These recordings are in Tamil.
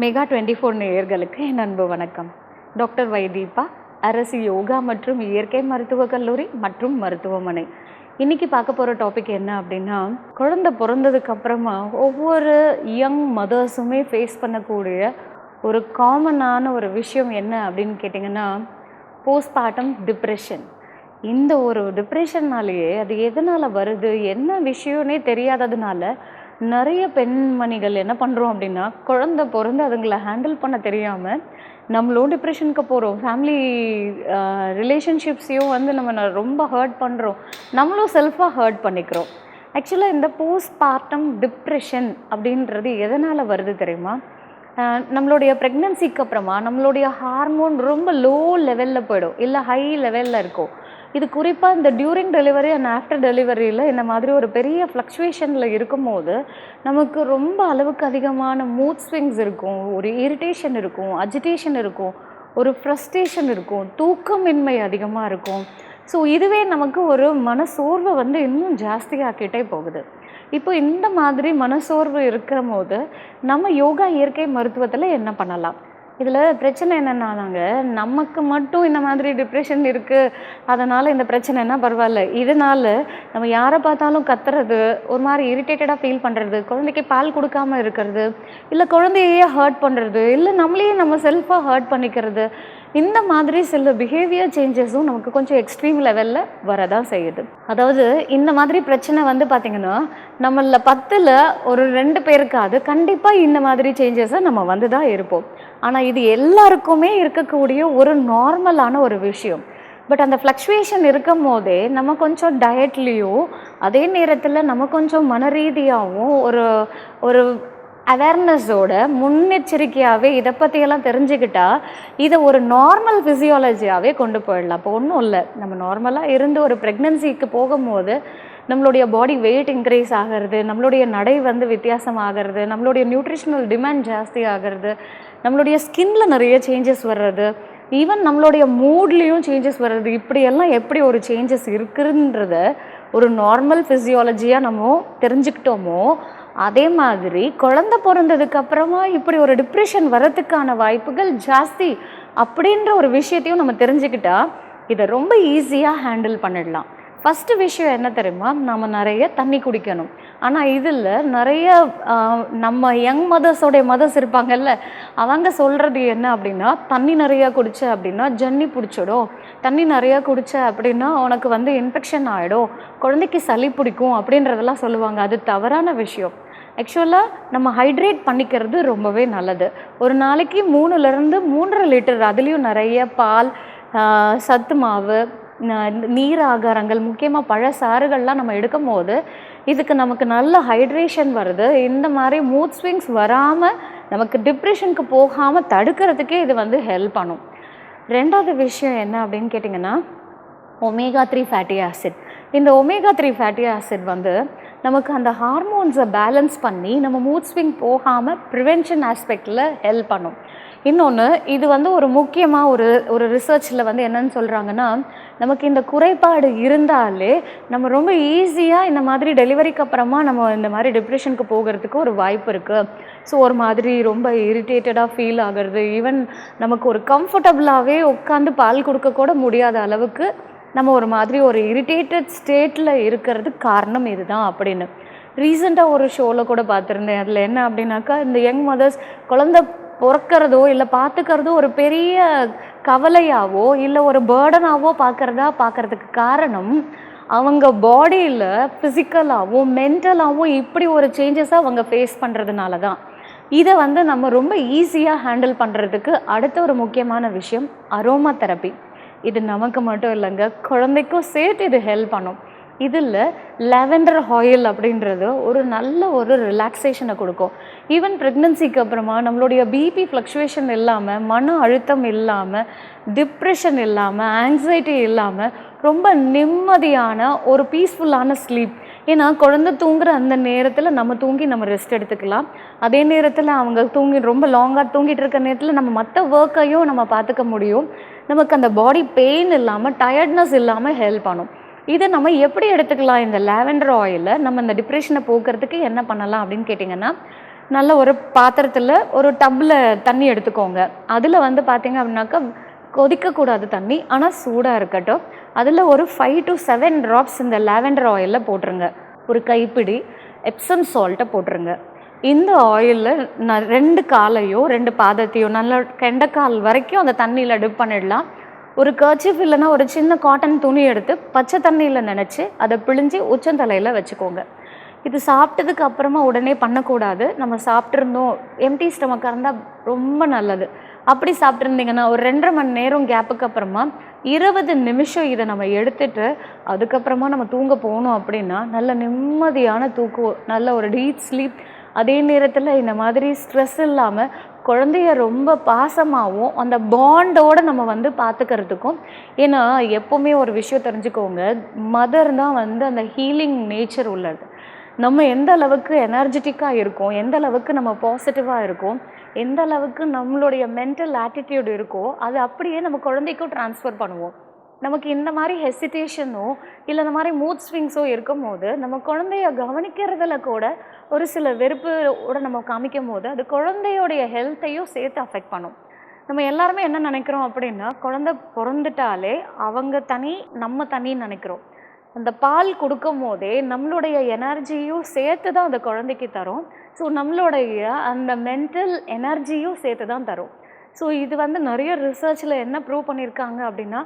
மெகா டுவெண்ட்டி ஃபோர் நேயர்களுக்கு என் அன்பு வணக்கம். டாக்டர் வைதீபா அரசு யோகா மற்றும் இயற்கை மருத்துவக் கல்லூரி மற்றும் மருத்துவமனை. இன்னைக்கு பார்க்க போகிற டாபிக் என்ன அப்படின்னா குழந்தை பிறந்ததுக்கு அப்புறமா ஒவ்வொரு யங் மதர்ஸுமே ஃபேஸ் பண்ணக்கூடிய ஒரு காமனான ஒரு விஷயம் என்ன அப்படின்னு கேட்டிங்கன்னா போஸ்ட்மார்ட்டம் டிப்ரெஷன் இந்த ஒரு டிப்ரெஷன்னாலேயே அது எதனால் வருது என்ன விஷயம்னே தெரியாததுனால நிறைய பெண்மணிகள் என்ன பண்ணுறோம் அப்படின்னா குழந்தை பிறந்து அதுங்களை ஹேண்டில் பண்ண தெரியாமல் நம்மளும் டிப்ரெஷனுக்கு போகிறோம் ஃபேமிலி ரிலேஷன்ஷிப்ஸையும் வந்து நம்ம ரொம்ப ஹர்ட் பண்ணுறோம் நம்மளும் செல்ஃபாக ஹர்ட் பண்ணிக்கிறோம். ஆக்சுவலாக இந்த போஸ்ட் பார்ட்டம் டிப்ரெஷன் அப்படின்றது எதனால் வருது தெரியுமா? நம்மளுடைய ப்ரெக்னென்சிக்கு அப்புறமா நம்மளுடைய ஹார்மோன் ரொம்ப லோ லெவலில் போயிடும். இல்லை ஹை லெவலில் இருக்கும். இது குறிப்பாக இந்த டியூரிங் டெலிவரி அண்ட் ஆஃப்டர் டெலிவரியில் இந்த மாதிரி ஒரு பெரிய ஃப்ளக்சுவேஷனில் இருக்கும்போது நமக்கு ரொம்ப அளவுக்கு அதிகமான மூட் ஸ்விங்ஸ் இருக்கும் ஒரு இரிட்டேஷன் இருக்கும் அஜிடேஷன் இருக்கும் ஒரு ஃப்ரஸ்ட்ரேஷன் இருக்கும் தூக்கமின்மை அதிகமாக இருக்கும். ஸோ இதுவே நமக்கு ஒரு மனசோர்வை வந்து இன்னும் ஜாஸ்தியாக்கிட்டே போகுது. இப்போ இந்த மாதிரி மனசோர்வு இருக்கிற போது நம்ம யோகா இயற்கை மருத்துவத்தில் என்ன பண்ணலாம்? இதில் பிரச்சனை என்னென்னாங்க நமக்கு மட்டும் இந்த மாதிரி டிப்ரெஷன் இருக்குது அதனால் இந்த பிரச்சனைனா பரவாயில்ல. இதனால் நம்ம யாரை பார்த்தாலும் கத்துறது ஒரு மாதிரி இரிட்டேட்டடாக ஃபீல் பண்ணுறது குழந்தைக்கு பால் கொடுக்காம இருக்கிறது இல்லை குழந்தையே ஹர்ட் பண்ணுறது இல்லை நம்மளையே நம்ம செல்ஃபாக ஹர்ட் பண்ணிக்கிறது இந்த மாதிரி சில பிஹேவியர் சேஞ்சஸும் நமக்கு கொஞ்சம் எக்ஸ்ட்ரீம் லெவலில் வரதான் செய்யுது. அதாவது இந்த மாதிரி பிரச்சனை வந்து பார்த்திங்கன்னா நம்மள பத்தில் ஒரு ரெண்டு பேருக்காவது கண்டிப்பாக இந்த மாதிரி சேஞ்சஸை நம்ம வந்து தான் இருப்போம். ஆனால் இது எல்லாருக்குமே இருக்கக்கூடிய ஒரு நார்மலான ஒரு விஷயம். பட் அந்த ஃப்ளக்ஷுவேஷன் இருக்கும் போதே நம்ம கொஞ்சம் டயட்லேயும் அதே நேரத்தில் நம்ம கொஞ்சம் மன ரீதியாகவும் ஒரு ஒரு அவேர்னஸோட முன்னெச்சரிக்கையாகவே இதை பற்றியெல்லாம் தெரிஞ்சுக்கிட்டா இதை ஒரு நார்மல் ஃபிசியாலஜியாகவே கொண்டு போயிடலாம். இப்போ ஒன்றும் இல்லை. நம்ம நார்மலாக இருந்து ஒரு ப்ரெக்னென்சிக்கு போகும்போது நம்மளுடைய பாடி வெயிட் இன்க்ரீஸ் ஆகிறது நம்மளுடைய நடை வந்து வித்தியாசம் ஆகிறது நம்மளுடைய நியூட்ரிஷனல் டிமாண்ட் ஜாஸ்தி ஆகிறது நம்மளுடைய ஸ்கின்ல நிறைய சேஞ்சஸ் வர்றது ஈவன் நம்மளுடைய மூட்லேயும் சேஞ்சஸ் வர்றது இப்படியெல்லாம் எப்படி ஒரு சேஞ்சஸ் இருக்குன்றத ஒரு நார்மல் ஃபிசியாலஜியாக நம்ம தெரிஞ்சுக்கிட்டோமோ அதே மாதிரி குழந்தை பிறந்ததுக்கு அப்புறமா இப்படி ஒரு டிப்ரெஷன் வரத்துக்கான வாய்ப்புகள் ஜாஸ்தி அப்படின்ற ஒரு விஷயத்தையும் நம்ம தெரிஞ்சுக்கிட்டா இதை ரொம்ப ஈஸியாக ஹேண்டில் பண்ணிடலாம். ஃபஸ்ட்டு விஷயம் என்ன தெரியுமா? நம்ம நிறைய தண்ணி குடிக்கணும். ஆனால் இதில் நிறைய நம்ம யங் மதர்ஸோடைய மதர்ஸ் இருப்பாங்கல்ல அவங்க சொல்கிறது என்ன அப்படின்னா தண்ணி நிறையா குடிச்ச அப்படின்னா ஜன்னி பிடிச்சிடும். தண்ணி நிறையா குடிச்ச அப்படின்னா உனக்கு வந்து இன்ஃபெக்ஷன் ஆகிடும் குழந்தைக்கு சளி பிடிக்கும் அப்படின்றதெல்லாம் சொல்லுவாங்க. அது தவறான விஷயம். ஆக்சுவலாக நம்ம ஹைட்ரேட் பண்ணிக்கிறது ரொம்பவே நல்லது. ஒரு நாளைக்கு மூணுலேருந்து மூன்றரை லிட்டர் அதுலேயும் நிறைய பால் சத்து மாவு நீர் ஆகாரங்கள் முக்கியமாக பழசாறுகள்லாம் நம்ம எடுக்கும் போது இதுக்கு நமக்கு நல்ல ஹைட்ரேஷன் வருது. இந்த மாதிரி மூட் ஸ்விங்ஸ் வராமல் நமக்கு டிப்ரெஷனுக்கு போகாமல் தடுக்கிறதுக்கே இது வந்து ஹெல்ப் பண்ணும். ரெண்டாவது விஷயம் என்ன அப்படின்னு கேட்டிங்கன்னா ஒமேகா த்ரீ ஃபேட்டி ஆசிட் இந்த ஒமேகா த்ரீ ஃபேட்டி ஆசிட் வந்து நமக்கு அந்த ஹார்மோன்ஸை பேலன்ஸ் பண்ணி நம்ம மூட் ஸ்விங் போகாமல் ப்ரிவென்ஷன் ஆஸ்பெக்டில் ஹெல்ப் பண்ணும். இன்னொன்று இது வந்து ஒரு முக்கியமாக ஒரு ஒரு ரிசர்ச்சில் வந்து என்னன்னு சொல்கிறாங்கன்னா நமக்கு இந்த குறைபாடு இருந்தாலே நம்ம ரொம்ப ஈஸியாக இந்த மாதிரி டெலிவரிக்கு அப்புறமா நம்ம இந்த மாதிரி டிப்ரெஷனுக்கு போகிறதுக்கு ஒரு வாய்ப்பு இருக்குது ஸோ ஒரு மாதிரி ரொம்ப இரிட்டேட்டடாக ஃபீல் ஆகிறது ஈவன் நமக்கு ஒரு கம்ஃபர்டபுளாகவே உட்காந்து பால் கொடுக்க கூட முடியாத அளவுக்கு நம்ம ஒரு மாதிரி ஒரு இரிட்டேட்டட் ஸ்டேட்டில் இருக்கிறது காரணம் இதுதான் அப்படின்னு. ரீசெண்டாக ஒரு ஷோவில் கூட பார்த்துருந்தேன். அதில் என்ன அப்படின்னாக்கா இந்த யங் மதர்ஸ் குழந்தை பிறக்கிறதோ இல்லை பார்த்துக்கிறதோ ஒரு பெரிய கவலையாவோ இல்லை ஒரு பேர்டனாவோ பார்க்குறதா பார்க்கறதுக்கு காரணம் அவங்க பாடியில் ஃபிசிக்கலாகவும் மென்டலாகவும் இப்படி ஒரு சேஞ்சஸை அவங்க ஃபேஸ் பண்ணுறதுனால தான் இதை வந்து நம்ம ரொம்ப ஈஸியாக ஹேண்டில் பண்ணுறதுக்கு அடுத்த ஒரு முக்கியமான விஷயம் அரோமா தெரப்பி இது நமக்கு மட்டும் இல்லைங்க குழந்தைக்கும் சேர்த்து இது ஹெல்ப் பண்ணும். இதில் லெவெண்டர் ஆயில் அப்படின்றது ஒரு நல்ல ஒரு ரிலாக்ஸேஷனை கொடுக்கும். ஈவன் ப்ரெக்னன்சிக்கு அப்புறமா நம்மளுடைய பிபி ஃப்ளக்சுவேஷன் இல்லாமல் மன அழுத்தம் இல்லாமல் டிப்ரெஷன் இல்லாமல் ஆங்ஸைட்டி இல்லாமல் ரொம்ப நிம்மதியான ஒரு பீஸ்ஃபுல்லான ஸ்லீப் ஏன்னா குழந்தை தூங்குற அந்த நேரத்தில் நம்ம தூங்கி நம்ம ரெஸ்ட் எடுத்துக்கலாம். அதே நேரத்தில் அவங்க தூங்கி ரொம்ப லாங்காக தூங்கிட்டு இருக்க நேரத்தில் நம்ம மற்ற ஒர்க்கையும் நம்ம பார்த்துக்க முடியும். நமக்கு அந்த பாடி பெயின் இல்லாமல் டயர்ட்னஸ் இல்லாமல் ஹெல்ப் பண்ணும். இதை நம்ம எப்படி எடுத்துக்கலாம்? இந்த லாவெண்டர் ஆயிலை நம்ம இந்த டிப்ரெஷனை போக்குறதுக்கு என்ன பண்ணலாம் அப்படின்னு கேட்டிங்கன்னா நல்ல ஒரு பாத்திரத்தில் ஒரு டப்பில் தண்ணி எடுத்துக்கோங்க. அதில் வந்து பார்த்தீங்க அப்படின்னாக்கா கொதிக்கக்கூடாது தண்ணி ஆனால் சூடாக இருக்கட்டும். அதில் ஒரு ஃபைவ் டு செவன் ட்ராப்ஸ் இந்த லாவெண்டர் ஆயிலில் போட்டுருங்க. ஒரு கைப்பிடி எப்சம் சால்ட்டை போட்டுருங்க. இந்த ஆயிலில் நான் ரெண்டு காலையோ ரெண்டு பாதத்தையோ நல்ல கெண்டைக்கால் வரைக்கும் அந்த தண்ணியில் டிப் பண்ணிடலாம். ஒரு கர்ச்சிஃப் இல்லைன்னா ஒரு சின்ன காட்டன் துணி எடுத்து பச்சை தண்ணியில் நினச்சி அதை பிழிஞ்சு உச்சந்தலையில் வச்சுக்கோங்க. இது சாப்பிட்டதுக்கு அப்புறமா உடனே பண்ணக்கூடாது. நம்ம சாப்பிட்ருந்தோம் எம்டி ஸ்டமக்காக இருந்தால் ரொம்ப நல்லது. அப்படி சாப்பிட்ருந்தீங்கன்னா ஒரு ரெண்டரை மணி நேரம் கேப்புக்கு அப்புறமா இருபது நிமிஷம் இதை நம்ம எடுத்துட்டு அதுக்கப்புறமா நம்ம தூங்க போகணும் அப்படின்னா நல்ல நிம்மதியான தூக்கம் நல்ல ஒரு டீப் ஸ்லீப் அதே நேரத்தில் இந்த மாதிரி ஸ்ட்ரெஸ் இல்லாமல் குழந்தைய ரொம்ப பாசமாகவும் அந்த பாண்டோடு நம்ம வந்து பார்த்துக்கிறதுக்கும் ஏன்னா எப்போவுமே ஒரு விஷயம் தெரிஞ்சுக்கோங்க மதர் தான் வந்து அந்த ஹீலிங் நேச்சர் உள்ளது. நம்ம எந்த அளவுக்கு எனர்ஜெட்டிக்காக இருக்கோம் எந்த அளவுக்கு நம்ம பாசிட்டிவாக இருக்கோம் எந்த அளவுக்கு நம்மளுடைய மென்டல் ஆட்டிடியூட் இருக்கோ அது அப்படியே நம்ம குழந்தைக்கும் ட்ரான்ஸ்ஃபர் பண்ணுவோம். நமக்கு இந்த மாதிரி ஹெசிடேஷனோ இல்லை இந்த மாதிரி மூட் ஸ்விங்ஸோ இருக்கும் போது நம்ம குழந்தைய கவனிக்கிறதுல கூட ஒரு சில வெறுப்போட நம்ம காமிக்கும் போது அது குழந்தையோடைய ஹெல்த்தையும் சேர்த்து அஃபெக்ட் பண்ணும். நம்ம எல்லாருமே என்ன நினைக்கிறோம் அப்படின்னா குழந்தை பிறந்துட்டாலே அவங்க தனி நம்ம தனின்னு நினைக்கிறோம். அந்த பால் கொடுக்கும் போதே நம்மளுடைய எனர்ஜியும் சேர்த்து தான் அந்த குழந்தைக்கு தரும். ஸோ நம்மளுடைய அந்த மென்டல் எனர்ஜியும் சேர்த்து தான் தரும். ஸோ இது வந்து நிறைய ரிசர்ச்சில் என்ன ப்ரூவ் பண்ணியிருக்காங்க அப்படின்னா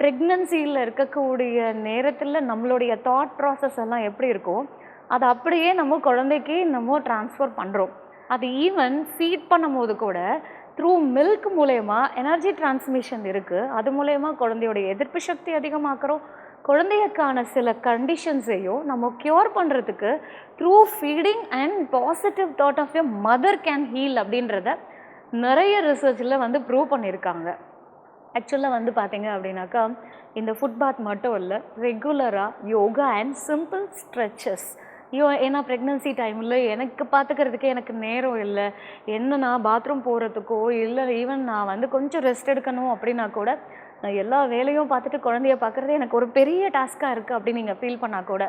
ப்ரெக்னன்சியில் இருக்கக்கூடிய நேரத்தில் நம்மளுடைய தாட் ப்ராசஸ் எல்லாம் எப்படி இருக்கும் அதை அப்படியே நம்ம குழந்தைக்கு நம்ம ட்ரான்ஸ்ஃபர் பண்ணுறோம் அது ஈவன் ஃபீட் பண்ணும்போது கூட த்ரூ மில்க் மூலயமா எனர்ஜி டிரான்ஸ்மிஷன் இருக்குது அது மூலயமா குழந்தையோட எதிர்ப்பு சக்தி அதிகமாக்குறோம். குழந்தையக்கான சில கண்டிஷன்ஸையும் நம்ம க்யூர் பண்ணுறதுக்கு through feeding and positive thought of a mother can heal அப்படின்றத நிறைய ரிசர்ச்சில் வந்து ப்ரூவ் பண்ணியிருக்காங்க. ஆக்சுவலாக வந்து பார்த்தீங்க அப்படின்னாக்கா இந்த ஃபுட் பாத் மட்டும் இல்லை ரெகுலராக யோகா அண்ட் சிம்பிள் ஸ்ட்ரெச்சஸ் ஐயோ ஏன்னா ப்ரெக்னன்சி டைமில் எனக்கு பார்த்துக்கிறதுக்கு எனக்கு நேரம் இல்லை. என்ன நான் பாத்ரூம் போகிறதுக்கோ இல்லை ஈவன் நான் வந்து கொஞ்சம் ரெஸ்ட் எடுக்கணும் அப்படின்னா கூட நான் எல்லா வேலையும் பார்த்துட்டு குழந்தைய பார்க்குறது எனக்கு ஒரு பெரிய டாஸ்க்காக இருக்குது அப்படின்னு நீங்கள் ஃபீல் பண்ணால் கூட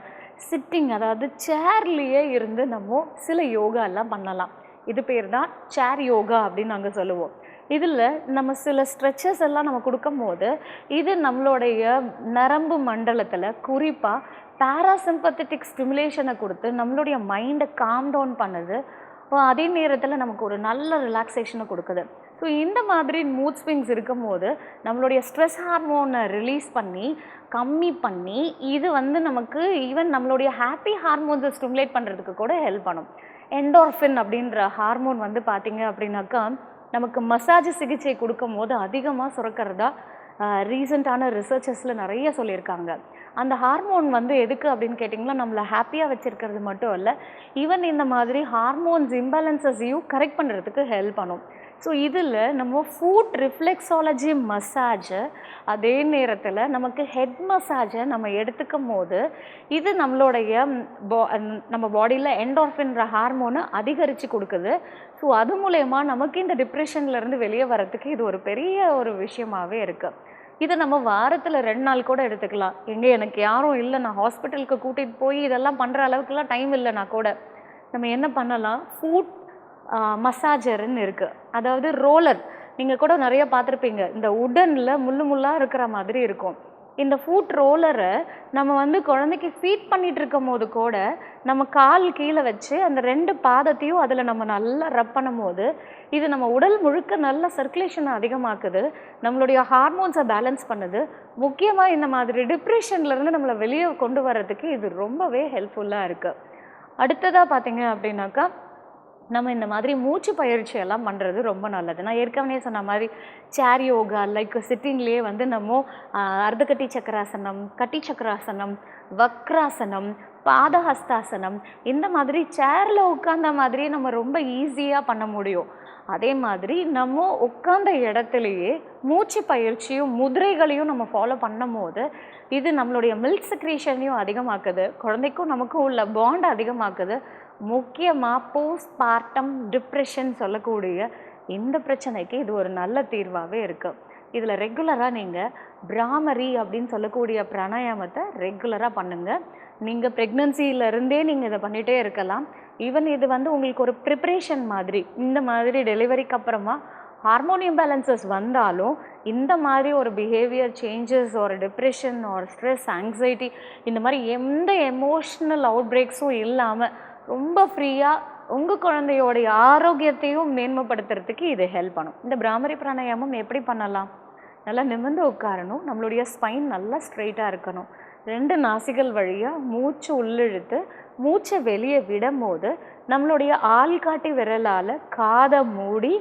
சிட்டிங் அதாவது சேர்லேயே இருந்து நம்ம சில யோகா எல்லாம் பண்ணலாம். இது பேர் தான் சேர் யோகா அப்படின்னு நாங்கள் சொல்லுவோம். இதில் நம்ம சில ஸ்ட்ரெச்சஸ் எல்லாம் நம்ம கொடுக்கும்போது இது நம்மளுடைய நரம்பு மண்டலத்தில் குறிப்பாக பேராசிம்பத்தட்டிக் ஸ்டிமுலேஷனை கொடுத்து நம்மளுடைய மைண்டை காம் டவுன் பண்ணுது. அதே நேரத்தில் நமக்கு ஒரு நல்ல ரிலாக்ஸேஷனை கொடுக்குது. ஸோ இந்த மாதிரி மூட் ஸ்விங்ஸ் இருக்கும்போது நம்மளுடைய ஸ்ட்ரெஸ் ஹார்மோனை ரிலீஸ் பண்ணி கம்மி பண்ணி இது வந்து நமக்கு ஈவன் நம்மளுடைய ஹாப்பி ஹார்மோன்ஸை ஸ்டிமுலேட் பண்ணுறதுக்கு கூட ஹெல்ப் பண்ணும். என்டோர்ஃபின் அப்படின்ற ஹார்மோன் வந்து பார்த்தீங்க அப்படின்னாக்கா நமக்கு மசாஜ் சிகிச்சை கொடுக்கும் போது அதிகமாக சுரக்கிறதா ரீசண்டான ரிசர்ச்சஸில் நிறைய சொல்லியிருக்காங்க. அந்த ஹார்மோன் வந்து எதுக்கு அப்படின்னு கேட்டிங்கன்னா நம்மளை ஹாப்பியாக வச்சுருக்கிறது மட்டும் இல்லை ஈவன் இந்த மாதிரி ஹார்மோன்ஸ் இம்பேலன்சஸையும் கரெக்ட் பண்ணுறதுக்கு ஹெல்ப் பண்ணும். ஸோ இதில் நம்ம ஃபுட் ரிஃப்ளெக்ஸாலஜி மசாஜை அதே நேரத்தில் நமக்கு ஹெட் மசாஜை நம்ம எடுத்துக்கும் போது இது நம்மளுடைய பா நம்ம பாடியில் என்டோர்ஃபின்ற ஹார்மோனை அதிகரித்து கொடுக்குது. ஸோ அது மூலயமா நமக்கு இந்த டிப்ரெஷன்லேருந்து வெளியே வரத்துக்கு இது ஒரு பெரிய ஒரு விஷயமாகவே இருக்குது இதை நம்ம வாரத்தில் ரெண்டு நாள் கூட எடுத்துக்கலாம். எங்கே எனக்கு யாரும் இல்லை நான் ஹாஸ்பிட்டலுக்கு கூட்டிகிட்டு போய் இதெல்லாம் பண்ணுற அளவுக்குலாம் டைம் இல்லைனா கூட. நம்ம என்ன பண்ணலாம்? ஃபுட் மசாஜர்னு இருக்குது அதாவது ரோலர் நீங்கள் கூட நிறைய பார்த்துருப்பீங்க. இந்த உடனில் முள்ளு முள்ளாக இருக்கிற மாதிரி இருக்கும். இந்த ஃபுட் ரோலரை நம்ம வந்து குழந்தைக்கு ஃபீட் பண்ணிட்டு இருக்கும் போது கூட நம்ம கால் கீழே வச்சு அந்த ரெண்டு பாதத்தையும் அதில் நம்ம நல்லா ரப் பண்ணும் போது இது நம்ம உடல் முழுக்க நல்ல சர்க்குலேஷனை அதிகமாக்குது. நம்மளுடைய ஹார்மோன்ஸை பேலன்ஸ் பண்ணுது. முக்கியமாக இந்த மாதிரி டிப்ரெஷன்லேருந்து நம்மளை வெளியே கொண்டு வர்றதுக்கு இது ரொம்பவே ஹெல்ப்ஃபுல்லாக இருக்குது அடுத்ததாக பார்த்தீங்க அப்படின்னாக்கா நம்ம இந்த மாதிரி மூச்சு பயிற்சி எல்லாம் பண்ணுறது ரொம்ப நல்லது. நான் ஏற்கனவே சொன்ன மாதிரி சேர் யோகா லைக் சிட்டிங்லேயே வந்து நம்ம ஆஹ், அர்த்தகட்டி சக்கராசனம் கட்டி சக்கராசனம் வக்ராசனம் பாதஹஸ்தாசனம் இந்த மாதிரி சேரில் உட்கார்ந்த மாதிரி நம்ம ரொம்ப ஈஸியாக பண்ண முடியும். அதே மாதிரி நம்ம உட்கார்ந்த இடத்துலையே மூச்சு பயிற்சியும் முதிரைகளையும் நம்ம ஃபாலோ பண்ணும் போது இது நம்மளுடைய மில்க் செக்ரேஷனையும் அதிகமாக்குது. குழந்தைக்கும் நமக்கும் உள்ள பாண்ட் அதிகமாக்குது. முக்கியமாக போஸ்ட் பார்ட்டம் டிப்ரெஷன் சொல்லக்கூடிய இந்த பிரச்சனைக்கு இது ஒரு நல்ல தீர்வாகவே இருக்குது இதில் ரெகுலராக நீங்கள் பிராமரி அப்படின்னு சொல்லக்கூடிய பிராணாயாமத்தை ரெகுலராக பண்ணுங்கள் நீங்கள் ப்ரெக்னன்சியிலேருந்தே நீங்கள் இதை பண்ணிகிட்டே இருக்கலாம். ஈவன் இது வந்து உங்களுக்கு ஒரு ப்ரிப்ரேஷன் மாதிரி இந்த மாதிரி டெலிவரிக்கு அப்புறமா ஹார்மோன் இம்பேலன்சஸ் வந்தாலும் இந்த மாதிரி ஒரு பிஹேவியர் சேஞ்சஸ் ஒரு டிப்ரெஷன் ஒரு ஸ்ட்ரெஸ் ஆங்ஸைட்டி இந்த மாதிரி எந்த எமோஷ்னல் அவுட் பிரேக்ஸும் இல்லாமல் ரொம்ப ஃப்ரீயாக உங்கள் குழந்தையோடைய ஆரோக்கியத்தையும் மேன்மைப்படுத்துறதுக்கு இது ஹெல்ப் பண்ணும். இந்த பிராமரி பிராணாயாமம் எப்படி பண்ணலாம்? நல்லா நிமிர்ந்து உட்காரணும். நம்மளுடைய ஸ்பைன் நல்லா ஸ்ட்ரெயிட்டாக இருக்கணும். ரெண்டு நாசிகள் வழியாக மூச்சு உள்ளிழுத்து மூச்சை வெளியே விடும்போது நம்மளுடைய ஆள்காட்டி விரலால் காதை மூடி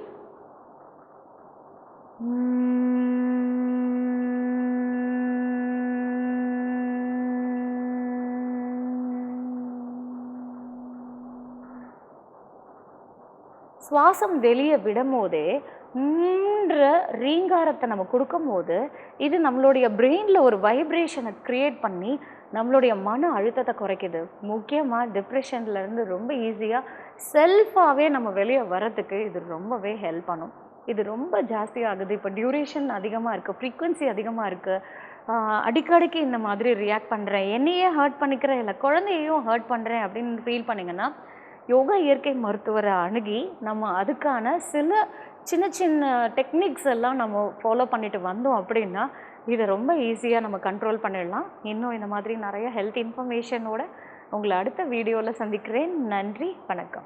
சுவாசம் வெளியே விடும்போதே மூன்ற ரீங்காரத்தை நம்ம கொடுக்கும்போது இது நம்மளுடைய பிரெயினில் ஒரு வைப்ரேஷனை க்ரியேட் பண்ணி நம்மளுடைய மன அழுத்தத்தை குறைக்குது. முக்கியமாக டிப்ரெஷன்லேருந்து ரொம்ப ஈஸியாக செல்ஃபாகவே நம்ம வெளியே வர்றதுக்கு இது ரொம்பவே ஹெல்ப் பண்ணும். இது ரொம்ப ஜாஸ்தியாகுது இப்போ டியூரேஷன் அதிகமாக இருக்குது ஃப்ரீக்குவென்சி அதிகமாக இருக்குது அடிக்கடிக்கு இந்த மாதிரி ரியாக்ட் பண்ணுறேன் என்னையே ஹர்ட் பண்ணிக்கிறேன் இல்லை குழந்தையையும் ஹர்ட் பண்ணுறேன் அப்படின்னு ஃபீல் பண்ணிங்கன்னா யோகா இயற்கை மருத்துவரை அணுகி நம்ம அதுக்கான சில சின்ன சின்ன டெக்னிக்ஸ் எல்லாம் நம்ம ஃபாலோ பண்ணிட்டு வந்தோம் அப்படின்னா இதை ரொம்ப ஈஸியாக நம்ம கண்ட்ரோல் பண்ணிடலாம். இன்னும் இந்த மாதிரி நிறைய ஹெல்த் இன்ஃபர்மேஷனோட உங்களை அடுத்த வீடியோவில் சந்திக்கிறேன். நன்றி வணக்கம்.